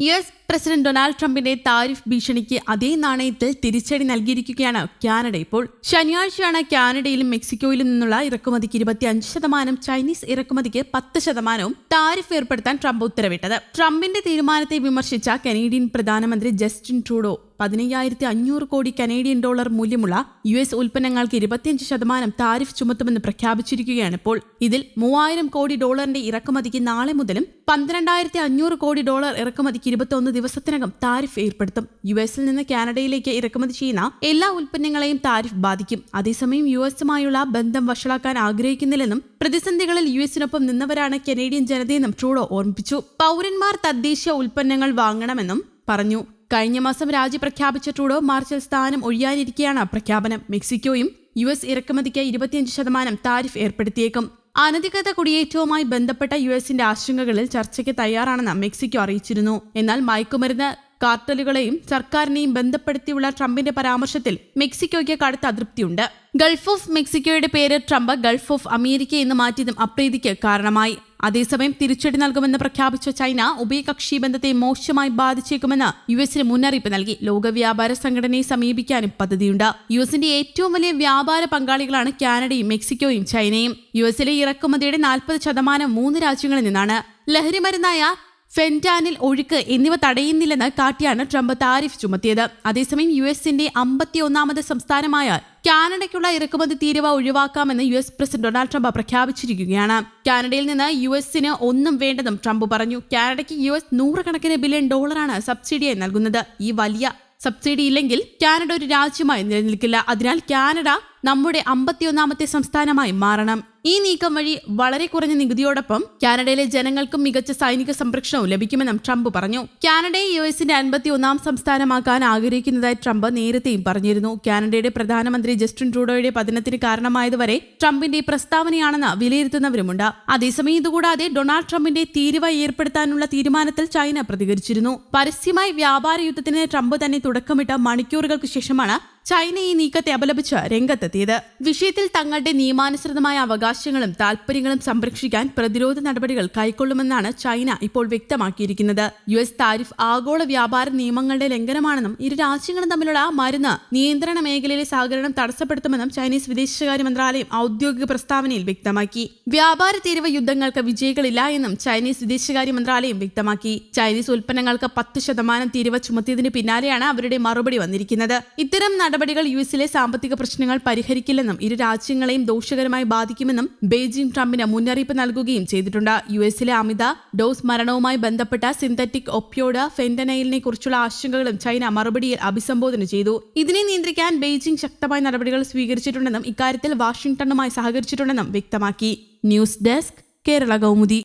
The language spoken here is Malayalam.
യു എസ് പ്രസിഡന്റ് ഡൊണാൾഡ് ട്രംപിന്റെ താരിഫ് ഭീഷണിക്ക് അതേ നാണയത്തിൽ തിരിച്ചടി നൽകിയിരിക്കുകയാണ് കാനഡ ഇപ്പോൾ. ശനിയാഴ്ചയാണ് കാനഡയിലും മെക്സിക്കോയിലും നിന്നുള്ള ഇറക്കുമതിക്ക് ഇരുപത്തിയഞ്ച് ശതമാനം ചൈനീസ് ഇറക്കുമതിക്ക് പത്ത് ശതമാനവും താരിഫ് ഏർപ്പെടുത്താൻ ട്രംപ് ഉത്തരവിട്ടത്. ട്രംപിന്റെ തീരുമാനത്തെ വിമർശിച്ച കനേഡിയൻ പ്രധാനമന്ത്രി ജസ്റ്റിൻ ട്രൂഡോ പതിനയ്യായിരത്തി അഞ്ഞൂറ് കോടി കനേഡിയൻ ഡോളർ മൂല്യമുള്ള യു എസ് ഉൽപ്പന്നങ്ങൾക്ക് ഇരുപത്തിയഞ്ച് ശതമാനം താരിഫ് ചുമത്തുമെന്ന് പ്രഖ്യാപിച്ചിരിക്കുകയാണ് ഇപ്പോൾ. ഇതിൽ മൂവായിരം കോടി ഡോളറിന്റെ ഇറക്കുമതിക്ക് നാളെ മുതലും പന്ത്രണ്ടായിരത്തി അഞ്ഞൂറ് കോടി ഡോളർ ഇറക്കുമതിക്ക് ഇരുപത്തൊന്ന് ദിവസത്തിനകം താരിഫ് ഏർപ്പെടുത്തും. യു എസിൽ നിന്ന് കാനഡയിലേക്ക് ഇറക്കുമതി ചെയ്യുന്ന എല്ലാ ഉൽപ്പന്നങ്ങളെയും താരിഫ് ബാധിക്കും. അതേസമയം യു എസുമായുള്ള ബന്ധം വഷളാക്കാൻ ആഗ്രഹിക്കുന്നില്ലെന്നും പ്രതിസന്ധികളിൽ യു എസിനൊപ്പം നിന്നവരാണ് കനേഡിയൻ ജനതയെന്നും ട്രൂഡോ ഓർമ്മിപ്പിച്ചു. പൗരന്മാർ തദ്ദേശീയ ഉൽപ്പന്നങ്ങൾ വാങ്ങണമെന്നും പറഞ്ഞു. കഴിഞ്ഞ മാസം രാജി പ്രഖ്യാപിച്ച ട്രൂഡോ മാർച്ചിൽ സ്ഥാനം ഒഴിയാനിരിക്കെയാണ് പ്രഖ്യാപനം. മെക്സിക്കോയും യു എസ് ഇറക്കുമതിക്ക് ഇരുപത്തിയഞ്ച് ശതമാനം താരിഫ് ഏർപ്പെടുത്തിയേക്കും. അനധികൃത കുടിയേറ്റവുമായി ബന്ധപ്പെട്ട യു എസിന്റെ ആശങ്കകളിൽ ചർച്ചയ്ക്ക് തയ്യാറാണെന്ന് മെക്സിക്കോ അറിയിച്ചിരുന്നു. എന്നാൽ മയക്കുമരുന്ന് കാർട്ടലുകളെയും സർക്കാരിനെയും ബന്ധപ്പെടുത്തിയുള്ള ട്രംപിന്റെ പരാമർശത്തിൽ മെക്സിക്കോയ്ക്ക് കടുത്ത അതൃപ്തിയുണ്ട്. ഗൾഫ് ഓഫ് മെക്സിക്കോയുടെ പേര് ട്രംപ് ഗൾഫ് ഓഫ് അമേരിക്ക എന്ന് മാറ്റിയതും അപ്രീതിക്ക് കാരണമായി. അതേസമയം തിരിച്ചടി നൽകുമെന്ന് പ്രഖ്യാപിച്ച ചൈന ഉഭയകക്ഷി ബന്ധത്തെ മോശമായി ബാധിച്ചേക്കുമെന്ന് യു എസിന് മുന്നറിയിപ്പ് നൽകി. ലോക വ്യാപാര സംഘടനയെ സമീപിക്കാനും പദ്ധതിയുണ്ട്. യു എസിന്റെ ഏറ്റവും വലിയ വ്യാപാര പങ്കാളികളാണ് കാനഡയും മെക്സിക്കോയും ചൈനയും. യു എസിലെ ഇറക്കുമതിയുടെ നാൽപ്പത് ശതമാനം മൂന്ന് രാജ്യങ്ങളിൽ നിന്നാണ്. ലഹരിമരുന്നായ ഫെന്റാനിൽ ഒഴുക്ക് എന്നിവ തടയുന്നില്ലെന്ന് കാട്ടിയാണ് ട്രംപ് താരിഫ് ചുമത്തിയത്. അതേസമയം യു എസിന്റെ അമ്പത്തിയൊന്നാമത് സംസ്ഥാനമായ കാനഡയ്ക്കുള്ള ഇറക്കുമതി തീരുവ ഒഴിവാക്കാമെന്ന് U S president Donald Trump പ്രഖ്യാപിച്ചിരിക്കുകയാണ്. കാനഡയിൽ നിന്ന് യു എസിന് ഒന്നും വേണ്ടെന്നും ട്രംപ് പറഞ്ഞു. കാനഡയ്ക്ക് യു എസ് നൂറുകണക്കിന് ബില്യൺ ഡോളറാണ് സബ്സിഡിയായി നൽകുന്നത്. ഈ വലിയ സബ്സിഡി ഇല്ലെങ്കിൽ കാനഡ ഒരു രാജ്യമായി നിലനിൽക്കില്ല. അതിനാൽ കാനഡ നമ്മുടെ അമ്പത്തിയൊന്നാമത്തെ സംസ്ഥാനമായി മാറണം. ഈ നീക്കം വഴി വളരെ കുറഞ്ഞ നികുതിയോടൊപ്പം കാനഡയിലെ ജനങ്ങൾക്കും മികച്ച സൈനിക സംരക്ഷണവും ലഭിക്കുമെന്നും ട്രംപ് പറഞ്ഞു. കാനഡയെ യു എസിന്റെ അൻപത്തി ഒന്നാം സംസ്ഥാനമാക്കാൻ ആഗ്രഹിക്കുന്നതായി ട്രംപ് നേരത്തെയും പറഞ്ഞിരുന്നു. കാനഡയുടെ പ്രധാനമന്ത്രി ജസ്റ്റിൻ ട്രൂഡോയുടെ പതനത്തിന് കാരണമായതുവരെ ട്രംപിന്റെ പ്രസ്താവനയാണെന്ന് വിലയിരുത്തുന്നവരുമുണ്ട്. അതേസമയം ഇതുകൂടാതെ ഡൊണാൾഡ് ട്രംപിന്റെ തീരുവ ഏർപ്പെടുത്താനുള്ള തീരുമാനത്തിൽ ചൈന പ്രതികരിച്ചിരുന്നു. പരസ്യമായി വ്യാപാര യുദ്ധത്തിന് ട്രംപ് തന്നെ തുടക്കമിട്ട മണിക്കൂറുകൾക്ക് ശേഷമാണ് ചൈന ഈ നീക്കത്തെ അപലപിച്ച് രംഗത്തെത്തിയത്. വിഷയത്തിൽ തങ്ങളുടെ നിയമാനുസൃതമായ അവകാശങ്ങളും താൽപര്യങ്ങളും സംരക്ഷിക്കാൻ പ്രതിരോധ നടപടികൾ കൈക്കൊള്ളുമെന്നാണ് ചൈന ഇപ്പോൾ വ്യക്തമാക്കിയിരിക്കുന്നത്. യു എസ് താരിഫ് ആഗോള വ്യാപാര നിയമങ്ങളുടെ ലംഘനമാണെന്നും ഇരു രാജ്യങ്ങളും തമ്മിലുള്ള മരുന്ന് നിയന്ത്രണ മേഖലയിലെ സഹകരണം തടസ്സപ്പെടുത്തുമെന്നും ചൈനീസ് വിദേശകാര്യ മന്ത്രാലയം ഔദ്യോഗിക പ്രസ്താവനയിൽ വ്യക്തമാക്കി. വ്യാപാര തീരുവ യുദ്ധങ്ങൾക്ക് വിജയികളില്ല എന്നും ചൈനീസ് വിദേശകാര്യ മന്ത്രാലയം വ്യക്തമാക്കി. ചൈനീസ് ഉൽപ്പന്നങ്ങൾക്ക് പത്ത് ശതമാനം തീരുവ ചുമത്തിയതിന് പിന്നാലെയാണ് അവരുടെ മറുപടി വന്നിരിക്കുന്നത്. ഇത്തരം നടപടികൾ യു എസിലെ സാമ്പത്തിക പ്രശ്നങ്ങൾ പരിഹരിക്കില്ലെന്നും ഇരു രാജ്യങ്ങളെയും ദോഷകരമായി ബാധിക്കുമെന്നും ബെയ്ജിംഗ് ട്രംപിന് മുന്നറിയിപ്പ് നൽകുകയും ചെയ്തിട്ടുണ്ട്. യു എസിലെ അമിത ഡോസ് മരണവുമായി ബന്ധപ്പെട്ട സിന്തറ്റിക് ഒപ്യോഡ് ഫെന്റനൈലിനെ കുറിച്ചുള്ള ആശങ്കകളും ചൈന മറുപടിയിൽ അഭിസംബോധന ചെയ്തു. ഇതിനെ നിയന്ത്രിക്കാൻ ബെയ്ജിംഗ് ശക്തമായ നടപടികൾ സ്വീകരിച്ചിട്ടുണ്ടെന്നും ഇക്കാര്യത്തിൽ വാഷിംഗ്ടണുമായി സഹകരിച്ചിട്ടുണ്ടെന്നും വ്യക്തമാക്കി. News desk Kerala Kaumudi.